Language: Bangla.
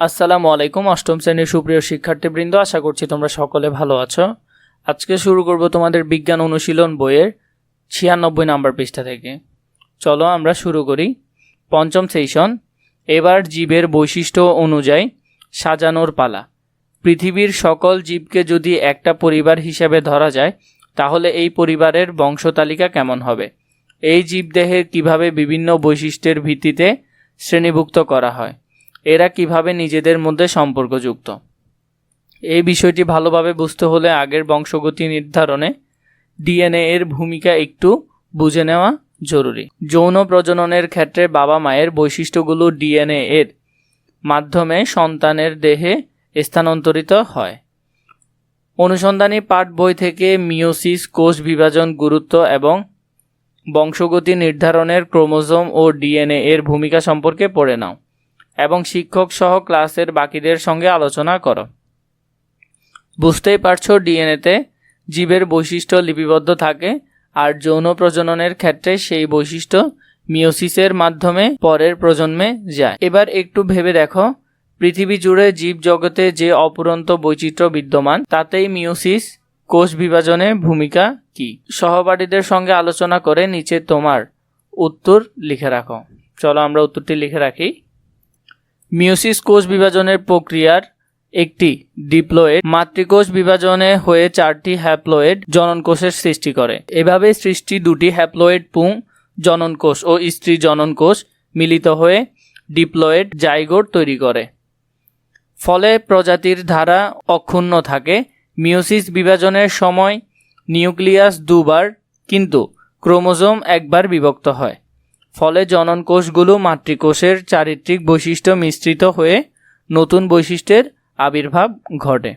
আসসালামু আলাইকুম, অষ্টম শ্রেণির সুপ্রিয় শিক্ষার্থীবৃন্দ, আশা করছি তোমরা সকলে ভালো আছো। আজকে শুরু করব তোমাদের বিজ্ঞান অনুশীলন বইয়ের ছিয়ানব্বই নাম্বার পৃষ্ঠা থেকে। চলো আমরা শুরু করি। পঞ্চম সেশন এবার জীবের বৈশিষ্ট্য অনুযায়ী সাজানোর পালা। পৃথিবীর সকল জীবকে যদি একটা পরিবার হিসেবে ধরা যায়, তাহলে এই পরিবারের বংশতালিকা কেমন হবে? এই জীবদেহের কীভাবে বিভিন্ন বৈশিষ্ট্যের ভিত্তিতে শ্রেণীভুক্ত করা হয়? এরা কীভাবে নিজেদের মধ্যে সম্পর্কযুক্ত? এই বিষয়টি ভালোভাবে বুঝতে হলে আগের বংশগতি নির্ধারণে ডিএনএ এর ভূমিকা একটু বুঝে নেওয়া জরুরি। যৌন প্রজননের ক্ষেত্রে বাবা মায়ের বৈশিষ্ট্যগুলো ডিএনএ এর মাধ্যমে সন্তানের দেহে স্থানান্তরিত হয়। অনুসন্ধানী পাঠ বই থেকে মিওসিস কোষ বিভাজন, গুরুত্ব এবং বংশগতি নির্ধারণের ক্রোমোজোম ও ডিএনএ এর ভূমিকা সম্পর্কে পড়ে নাও। এবং শিক্ষক সহ ক্লাসের বাকিদের সঙ্গে আলোচনা করো। বুঝতেই পারছ, ডিএনএতে জীবের বৈশিষ্ট্য লিপিবদ্ধ থাকে আর যৌন প্রজননের ক্ষেত্রে সেই বৈশিষ্ট্য মিওসিসের মাধ্যমে পরের প্রজন্মে যায়। এবার একটু ভেবে দেখো, পৃথিবী জুড়ে জীব জগতে যে অপুরন্ত বৈচিত্র্য বিদ্যমান, তাতেই মিওসিস কোষ বিভাজনে ভূমিকা কি? সহপাঠীদের সঙ্গে আলোচনা করে নিচে তোমার উত্তর লিখে রাখো। চলো আমরা উত্তরটি লিখে রাখি। মিওসিস কোষ বিভাজনের প্রক্রিয়ার একটি ডিপ্লয়েড মাতৃকোষ বিভাজনে হয়ে চারটি হ্যাপ্লয়েড জননকোষের সৃষ্টি করে। এভাবে সৃষ্টি দুটি হ্যাপ্লয়েড পুং জননকোষ ও স্ত্রী জননকোষ মিলিত হয়ে ডিপ্লয়েড জাইগোট তৈরি করে। ফলে প্রজাতির ধারা অক্ষুণ্ণ থাকে। মিওসিস বিভাজনের সময় নিউক্লিয়াস দুবার কিন্তু ক্রোমোজোম একবার বিভক্ত হয়। ফলে জনন কোষগুলো মাতৃকোষের চারিত্রিক বৈশিষ্ট্য মিশ্রিত হয়ে নতুন বৈশিষ্ট্যের আবির্ভাব ঘটে।